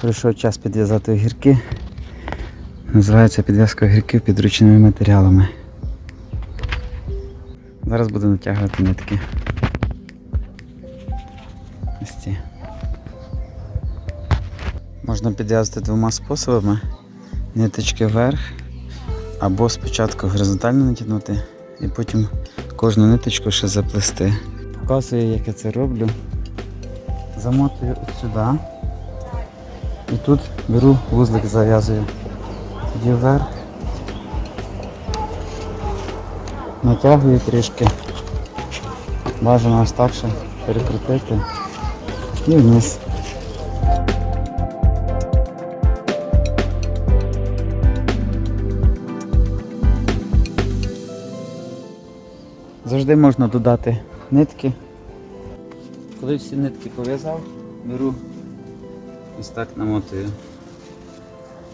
Прийшов час підв'язати огірки. Називається підв'язка огірків підручними матеріалами. Зараз буду натягувати нитки. Ось ці. Можна підв'язати двома способами. Ниточки вверх, або спочатку горизонтально натягнути і потім кожну ниточку ще заплести. Показую, як я це роблю. Замотую от сюди. І тут беру вузлик, зав'язую. Тоді вверх. Натягую трішки. Бажано ось перекрутити. І вниз. Завжди можна додати нитки. Коли всі нитки пов'язав, беру ось так намотую.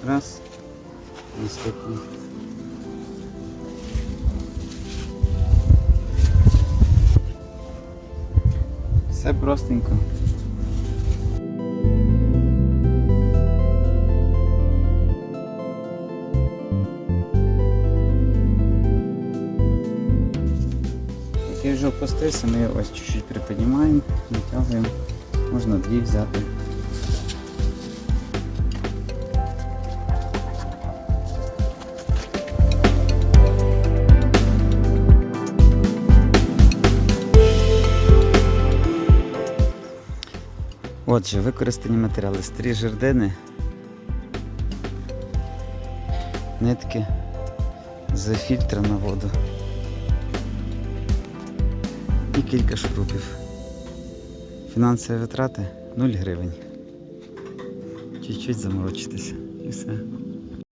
Раз. Наступний. Все простенько. Який вже опустився, ми його ось чуть-чуть приподнімаємо, натягуємо. Можна дві взяти. Отже, використані матеріали стрі жердини, нитки з фільтра на воду і кілька шурупів. Фінансові витрати 0 гривень. Чуть-чуть заморочитися і все.